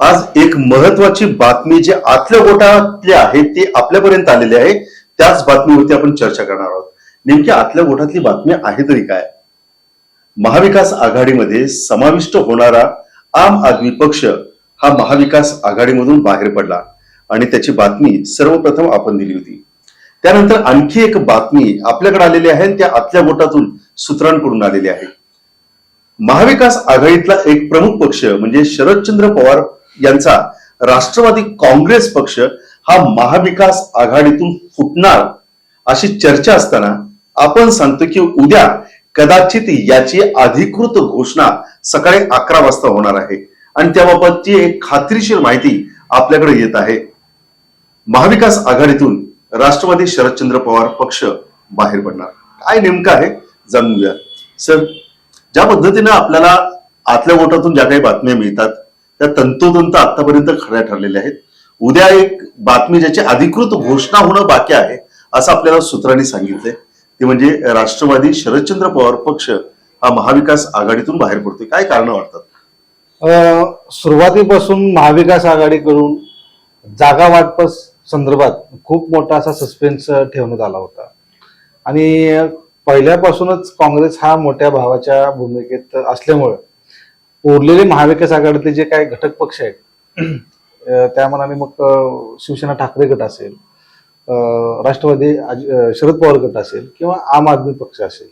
आज एक महत्वाची बातमी जी आतल्या गोटातली आहे ती आपल्यापर्यंत आलेली आहे त्याच बातमीवरती आपण चर्चा करणार आहोत. नेमकी आतल्या गोटातली बातमी आहे तरी काय? महाविकास आघाडीमध्ये समाविष्ट होणारा आम आदमी पक्ष हा महाविकास आघाडीमधून बाहेर पडला आणि त्याची बातमी सर्वप्रथम आपण दिली होती. त्यानंतर आणखी एक बातमी आपल्याकडे आलेली आहे त्या आतल्या गोटातून सूत्रांकडून आलेली आहे. महाविकास आघाडीतला एक प्रमुख पक्ष म्हणजे शरदचंद्र पवार यांचा राष्ट्रवादी काँग्रेस पक्ष हा महाविकास आघाडीतून फुटणार अशी चर्चा असताना आपण सांगतो की उद्या कदाचित याची अधिकृत घोषणा सकाळी अकरा वाजता होणार आहे. आणि त्याबाबतची एक खात्रीशीर माहिती आपल्याकडे येत आहे. महाविकास आघाडीतून राष्ट्रवादी शरदचंद्र पवार पक्ष बाहेर पडणार. काय नेमकं आहे जाणून घ्या सर ज्या पद्धतीनं आपल्याला आतल्या गोटातून ज्या काही बातम्या मिळतात त्या तंतोतंत आतापर्यंत खऱ्या ठरलेल्या आहेत. उद्या एक बातमी ज्याची अधिकृत घोषणा होणं बाकी आहे असं आपल्याला सूत्रांनी सांगितलंय. ते म्हणजे राष्ट्रवादी शरदचंद्र पवार पक्ष हा महाविकास आघाडीतून बाहेर पडतोय. काय कारण वाटतात? सुरुवातीपासून महाविकास आघाडीकडून जागा वाटप संदर्भात खूप मोठा असा सस्पेन्स ठेवण्यात आला होता. आणि पहिल्यापासूनच काँग्रेस हा मोठ्या भावाच्या भूमिकेत असल्यामुळे उरलेले महाविकास आघाडीतले जे काही घटक पक्ष आहेत त्या मनाने मग शिवसेना ठाकरे गट असेल राष्ट्रवादी शरद पवार गट असेल किंवा आम आदमी पक्ष असेल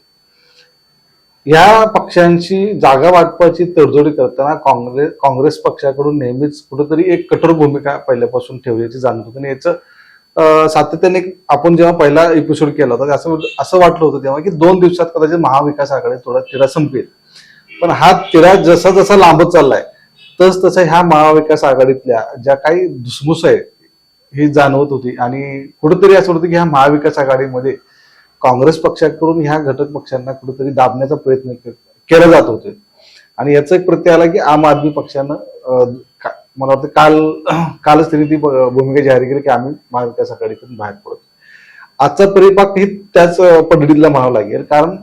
या पक्षांची जागा वाटपाची तडजोडी करताना काँग्रेस काँग्रेस पक्षाकडून नेहमीच कुठेतरी एक कठोर भूमिका पहिल्यापासून ठेवल्याची जाणवत होती आणि याचं सातत्याने आपण जेव्हा पहिला एपिसोड केला होता असं असं वाटलं होतं तेव्हा की दोन दिवसात कदाचित महाविकास आघाडी थोडा तिरा संपेल. पण हा तिरा जसा जसा लांबत चाललाय तस तसं ह्या महाविकास आघाडीतल्या ज्या काही धुसमुस आहेत ही जाणवत होती. आणि कुठेतरी असं होतं की ह्या महाविकास आघाडीमध्ये काँग्रेस पक्षाकडून ह्या घटक पक्षांना कुठेतरी दाबण्याचा प्रयत्न के- केला जात होते. आणि याचं एक प्रत्यय आला की आम आदमी पक्षानं का- मला वाटतं काल कालच त्यांनी ती भूमिका जाहीर केली की आम्ही महाविकास आघाडीतून बाहेर पडतो. आजचा परिपाक ही त्याच अं, पद्धतीला म्हणावं लागेल. कारण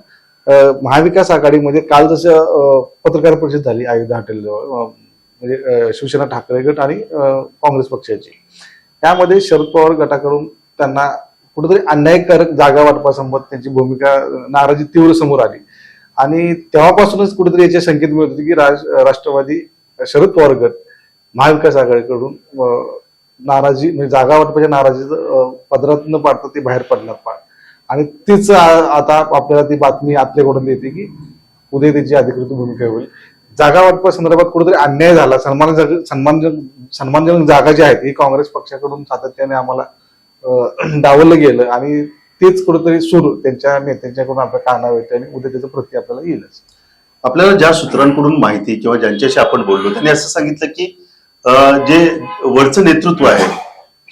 महाविकास आघाडीमध्ये काल जसं पत्रकार परिषद झाली अयोध्या हॉटेलजवळ म्हणजे शिवसेना ठाकरे गट आणि काँग्रेस पक्षाची. त्यामध्ये शरद पवार गटाकडून त्यांना कुठेतरी अन्यायकारक जागा वाटपासंबत त्यांची भूमिका नाराजी तीव्र समोर आली. आणि तेव्हापासूनच कुठेतरी याचे संकेत मिळत होते की राज राष्ट्रवादी शरद पवार गट महाविकास आघाडीकडून नाराजी म्हणजे जागा वाटपाच्या नाराजी पदरात न पाडता ते बाहेर पडणार पाड आणि तीच आता आपल्याला ती बातमी आतल्याकडून येते की उद्या त्याची अधिकृत भूमिका होईल. जागा वाटपा संदर्भात कुठेतरी अन्याय झाला. सन्मान सन्मानजनक सन्मानजनक जागा जी आहेत ही काँग्रेस पक्षाकडून सातत्याने आम्हाला डावलं गेलं आणि तेच कुठेतरी सूर त्यांच्या नेत्यांच्याकडून आपल्या कानावर येते आणि उद्या त्याचं प्रति आपल्याला येईलच. आपल्याला ज्या सूत्रांकडून माहिती किंवा ज्यांच्याशी आपण बोललो त्यांनी असं सांगितलं की जे वरचं नेतृत्व आहे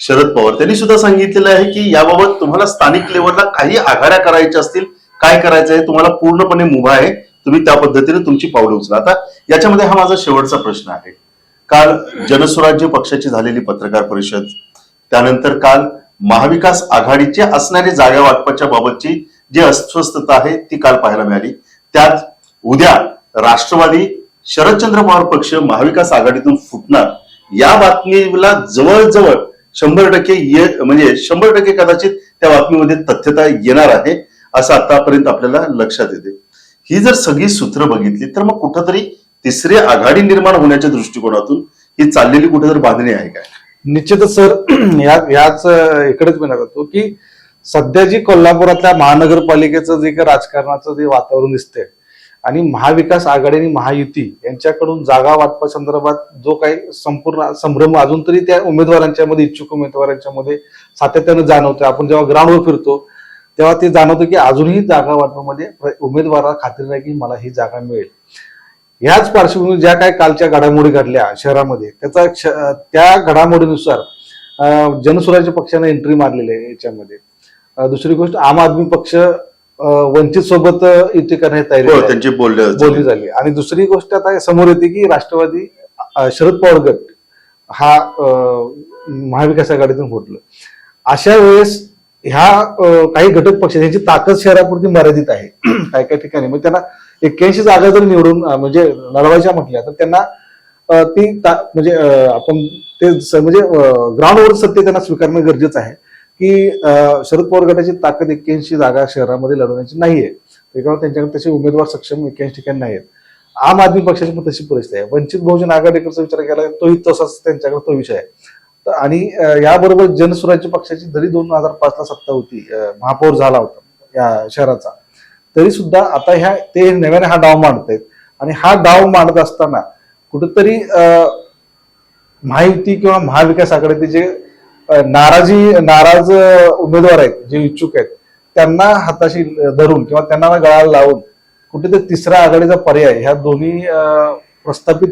शरद पवार. त्यांनी सुद्धा सांगितलेलं आहे की याबाबत तुम्हाला स्थानिक लेवलला काही आघाड्या करायच्या असतील काय करायचं आहे तुम्हाला पूर्णपणे मुभा आहे तुम्ही त्या पद्धतीने तुमची पावलं उचला. आता याच्यामध्ये हा माझा शेवटचा प्रश्न आहे. काल जनस्वराज्य पक्षाची झालेली पत्रकार परिषद त्यानंतर काल महाविकास आघाडीचे असणारे जागा वाटपाच्या बाबतची जी अस्वस्थता आहे ती काल पाहायला मिळाली. त्यात उद्या राष्ट्रवादी शरदचंद्र पवार पक्ष महाविकास आघाडीतून फुटणार या बातमीला जवळजवळ शंभर टक्के ये- म्हणजे शंभर टक्के कदाचित त्या बातमीमध्ये तथ्यता येणार आहे असं आतापर्यंत आपल्याला लक्षात येते. ही जर सगळी सूत्र बघितली तर मग कुठंतरी तिसरी आघाडी निर्माण होण्याच्या दृष्टिकोनातून ही चाललेली कुठेतरी बांधणी आहे काय? निश्चितच सर या याच इकडेच मी जातो की सध्या जी कोल्हापुरातल्या महानगरपालिकेचं जे काही राजकारणाचं जे वातावरण दिसतंय आणि महाविकास आघाडी आणि महायुती यांच्याकडून जागा वाटपा संदर्भात जो काही संपूर्ण संभ्रम अजून तरी त्या उमेदवारांच्या मध्ये इच्छुक उमेदवारांच्या मध्ये सातत्यानं जाणवतोय. आपण जेव्हा ग्राउंडवर फिरतो तेव्हा ते जाणवतं की अजूनही जागा वाटपामध्ये उमेदवाराला खात्री नाही की मला ही जागा मिळेल. ह्याच पार्श्वभूमीवर ज्या काही कालच्या घडामोडी घडल्या शहरामध्ये त्याचा त्या घडामोडीनुसार जनसुराज्य जनस्वराज्य पक्षाने एंट्री मारलेली आहे याच्यामध्ये. दुसरी गोष्ट आम आदमी पक्ष वंचित सोबत युती करण्यात तयारी हो. त्यांची बोलले बोलणी झाली. आणि दुसरी गोष्ट आता समोर येते की राष्ट्रवादी शरद पवार गट हा महाविकास आघाडीतून फुटलं. अशा वेळेस ह्या काही घटक पक्ष यांची ताकद शहरापुरती मर्यादित आहे काही काही ठिकाणी. मग त्यांना एक्क्याऐंशी जागा जर निवडून म्हणजे लढवायच्या म्हटल्या तर त्यांना ती म्हणजे आपण ते म्हणजे ग्राउंडवर सत्य त्यांना स्वीकारणं गरजेचं आहे. की शरद पवार गटाची ताकद एक्क्याऐंशी जागा शहरामध्ये लढवण्याची नाहीये. त्याच्यामुळे त्यांच्याकडे तसे उमेदवार सक्षम एक्क्याऐंशी ठिकाणी नाहीत आम आदमी पक्षाची पण तशी परिस्थिती आहे. वंचित बहुजन आघाडीकडचा विचार केला तोही तसाच त्यांच्याकडे तो विषय आहे. तर आणि याबरोबर जनस्वराज्य पक्षाची जरी दोन हजार पाच ला सत्ता होती महापौर झाला होता या शहराचा तरी सुद्धा आता ह्या ते नव्याने हा डाव मांडतायत. आणि हा डाव मांडत असताना कुठेतरी महायुती किंवा महाविकास आघाडीचे जे नाराजी नाराज उमेदवार आहेत जे इच्छुक आहेत त्यांना हाताशी धरून किंवा त्यांना गळाला लावून कुठेतरी तिसरा आघाडीचा पर्याय ह्या दोन्ही प्रस्थापित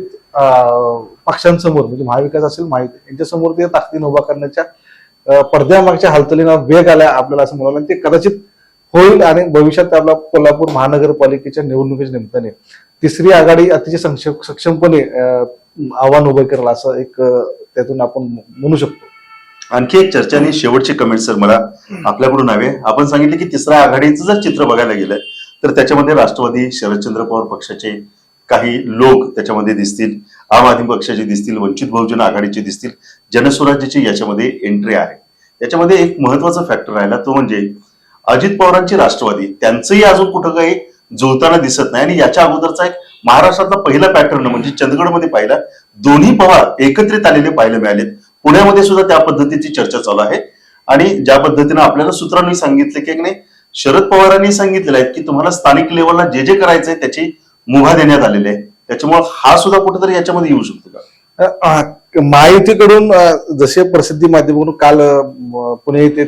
पक्षांसमोर म्हणजे महाविकास असेल महायुती यांच्यासमोर ते ताकदीने उभा करण्याच्या पडद्यामागच्या हालचालींना वेग आला आपल्याला असं म्हणाला आणि ते कदाचित होईल आणि भविष्यात आपला कोल्हापूर महानगरपालिकेच्या निवडणुकीच्या निमित्ताने तिसरी आघाडी अतिशय संक्षेप सक्षमपणे आव्हान उभं करेल असं एक त्यातून आपण म्हणू शकतो. आणखी एक चर्चा आणि शेवटची कमेंट सर मला आपल्याकडून हवे आपण सांगितले की तिसऱ्या आघाडीचं जर चित्र बघायला गेलं तर त्याच्यामध्ये राष्ट्रवादी शरदचंद्र पवार पक्षाचे काही लोक त्याच्यामध्ये दिसतील. आम आदमी पक्षाचे दिसतील वंचित बहुजन आघाडीचे दिसतील. जनस्वराज्याची याच्यामध्ये एंट्री आहे. याच्यामध्ये एक महत्त्वाचा फॅक्टर राहिला तो म्हणजे अजित पवारांची राष्ट्रवादी त्यांचंही अजून कुठं काही जुळताना दिसत नाही. आणि याच्या अगोदरचा एक महाराष्ट्रातला पहिला पॅटर्न म्हणजे चंदगडमध्ये पाहिला दोन्ही पवार एकत्रित आलेले पाहायला मिळालेत. पुण्यामध्ये सुद्धा त्या पद्धतीची चर्चा चालू आहे. आणि ज्या पद्धतीनं आपल्याला सूत्रांनी सांगितलं की नाही शरद पवारांनी सांगितलेलं आहे की तुम्हाला स्थानिक लेवलला जे जे करायचंय त्याची मुभा देण्यात आलेली आहे. त्याच्यामुळे हा सुद्धा कुठेतरी याच्यामध्ये येऊ शकतो का? महायुतीकडून अ, जसे प्रसिद्धी माध्यमातून काल पुणे येथे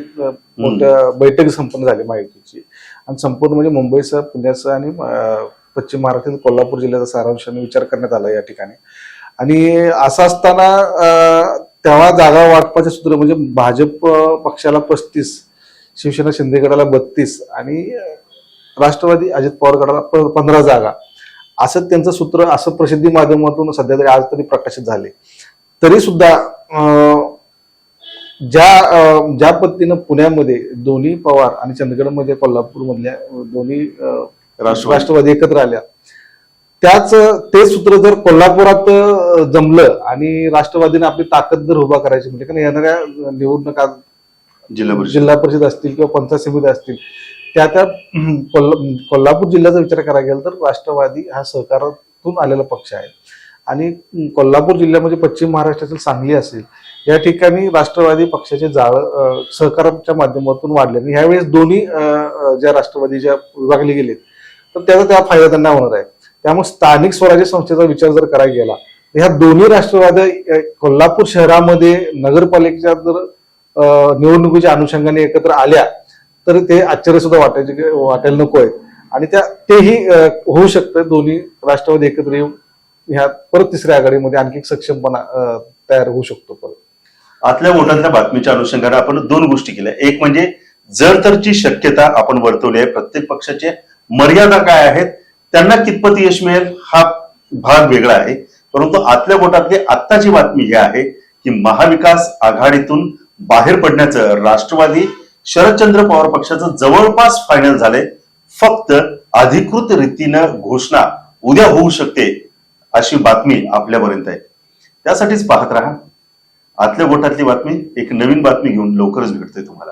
बैठक संपन्न झाली महायुतीची. आणि संपूर्ण म्हणजे मुंबईसह पुण्यासह आणि पश्चिम महाराष्ट्रातील कोल्हापूर जिल्ह्याचा सारांशाने विचार करण्यात आला या ठिकाणी. आणि असं असताना तेव्हा जागा वाटपाचे सूत्र म्हणजे भाजप पक्षाला पस्तीस शिवसेना शिंदे गटाला बत्तीस आणि राष्ट्रवादी अजित पवार गटाला प- पंधरा जागा असं त्यांचं सूत्र असं प्रसिद्धी माध्यमातून सध्या तरी आज तरी प्रकाशित झाले तरी सुद्धा ज्या ज्या पद्धतीनं पुण्यामध्ये दोन्ही पवार आणि चंदगडमध्ये कोल्हापूर मधल्या दोन्ही. राष्ट्रवादी एकत्र आल्या त्याच ते सूत्र जर कोल्हापुरात जमलं आणि राष्ट्रवादीने आपली ताकद जर उभा करायची म्हणजे कारण येणाऱ्या निवडणुका जिल्हा परिषद. जिल्हा परिषद असतील किंवा पंचायत समिती असतील त्या त्या कोल्हापूर जिल्ह्याचा विचार करायला गेला तर राष्ट्रवादी हा सहकारातून आलेला पक्ष आहे. आणि कोल्हापूर जिल्ह्यामध्ये पश्चिम महाराष्ट्रातील सांगली असेल या ठिकाणी राष्ट्रवादी पक्षाचे जाळ सहकाराच्या माध्यमातून वाढले. आणि ह्यावेळेस दोन्ही अं, अं, ज्या राष्ट्रवादीच्या विभागले गेलेत तर त्याचा त्या फायदा त्यांना होणार आहे. त्यामुळे स्थानिक स्वराज्य संस्थेचा विचार जर करायला गेला तर ह्या दोन्ही राष्ट्रवाद कोल्हापूर शहरामध्ये नगरपालिकेच्या जर निवडणुकीच्या अनुषंगाने एकत्र आल्या तर ते आश्चर्य सुद्धा वाटायचे वाटायला नको आहे आणि त्या तेही होऊ शकतं. दोन्ही राष्ट्रवादी एकत्र येऊन ह्या परत तिसऱ्या आघाडीमध्ये आणखी एक सक्षमपणा तयार होऊ शकतो परत. आतल्या वोटातल्या बातमीच्या अनुषंगाने आपण दोन गोष्टी केल्या. एक म्हणजे जर तरची शक्यता आपण वर्तवली आहे प्रत्येक पक्षाचे मर्यादा काय आहेत त्यांना कितपत यश मिळेल हा भाग वेगळा आहे. परंतु आतल्या बोटातली आत्ताची बातमी ही आहे की महाविकास आघाडीतून बाहेर पडण्याचं राष्ट्रवादी शरदचंद्र पवार पक्षाचं जवळपास फायनल झालंय. फक्त अधिकृत रीतीनं घोषणा उद्या होऊ शकते अशी बातमी आपल्यापर्यंत आहे. त्यासाठीच पाहत राहा. आतल्या गोटातली बातमी एक नवीन बातमी घेऊन लवकरच भेटतोय तुम्हाला.